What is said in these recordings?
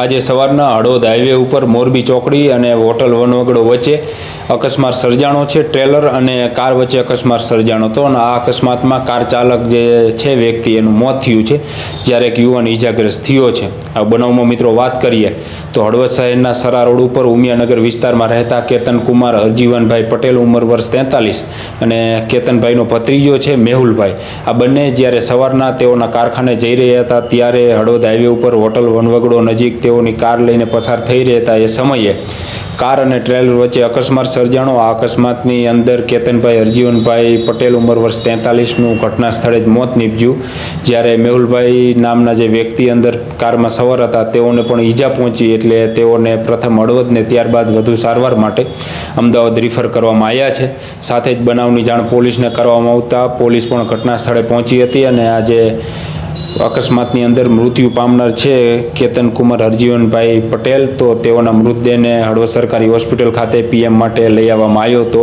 આજે સવારના હળવદ હાઈવે ઉપર મોરબી ચોકડી અને હોટલ વનવગડો વચ્ચે અકસ્માત સર્જાણો છે. ટ્રેલર અને કાર વચ્ચે અકસ્માત સર્જાણો. હતો અને આ અકસ્માતમાં કાર ચાલક જે છે વ્યક્તિ એનું મોત થયું છે. જ્યારે એક યુવાન ઈજાગ્રસ્ત થયો છે. આ બનાવમાં મિત્રો વાત કરીએ તો હળવદ શહેરના સરા રોડ ઉપર ઉમિયાનગર વિસ્તારમાં રહેતા કેતન કુમાર હરજીવનભાઈ પટેલ ઉંમર વર્ષ તેતાલીસ અને કેતનભાઈનો ભત્રીજો છે મેહુલભાઈ. આ બંને જ્યારે સવારના તેઓના કારખાને જઈ રહ્યા હતા, ત્યારે હળવદ હાઈવે ઉપર હોટલ વનવગડો નજીક તેઓની કાર લઈને પસાર થઈ રહેતા એ સમયે કાર અને ટ્રેલર વચ્ચે અકસ્માત સર્જાણો. આ અકસ્માતની અંદર કેતનભાઈ, હરજીવનભાઈ પટેલ ઉંમર વર્ષ તેતાલીસનું ઘટના સ્થળે જ મોત નીપજ્યું. જ્યારે મેહુલભાઈ નામના જે વ્યક્તિ અંદર કારમાં સવાર હતા, તેઓને પણ ઈજા પહોંચી એટલે તેઓને પ્રથમ હળવદને ત્યારબાદ વધુ સારવાર માટે અમદાવાદ રિફર કરવામાં આવ્યા છે. સાથે જ બનાવની જાણ પોલીસને કરવામાં આવતા પોલીસ પણ ઘટના સ્થળે પહોંચી હતી અને આજે અકસ્માતની અંદર મૃત્યુ પામનાર છે કેતન કુમાર હરજીવનભાઈ પટેલ. તો તેઓના મૃતદેહને હળવદ સરકારી હોસ્પિટલ ખાતે પીએમ માટે લઈ આવવામાં આવ્યો હતો.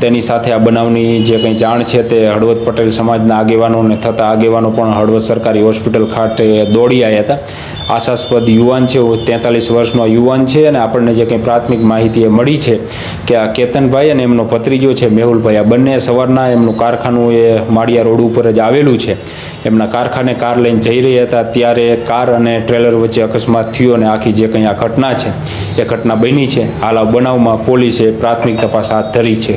તેની સાથે આ બનાવની જે કંઈ જાણ છે તે હળવદ પટેલ સમાજના આગેવાનોને થતા આગેવાનો પણ હળવદ સરકારી હોસ્પિટલ ખાતે દોડી આવ્યા હતા. આશાસ્પદ યુવાન છે તેતાલીસ વર્ષનો યુવાન છે અને આપણને જે કંઈ પ્રાથમિક માહિતી એ મળી છે કે આ કેતનભાઈ અને એમનો ભત્રીજો છે મેહુલભાઈ. આ બંને સવારના એમનું કારખાનું એ માળિયા રોડ ઉપર જ આવેલું છે. એમના કારખાને કાર લઈને જઈ રહ્યા હતા. ત્યારે કાર અને ટ્રેલર વચ્ચે અકસ્માત થયો અને આખી જે કંઈ આ ઘટના છે, એ ઘટના બની છે. હાલ બનાવમાં પોલીસે પ્રાથમિક તપાસ હાથ ધરી છે.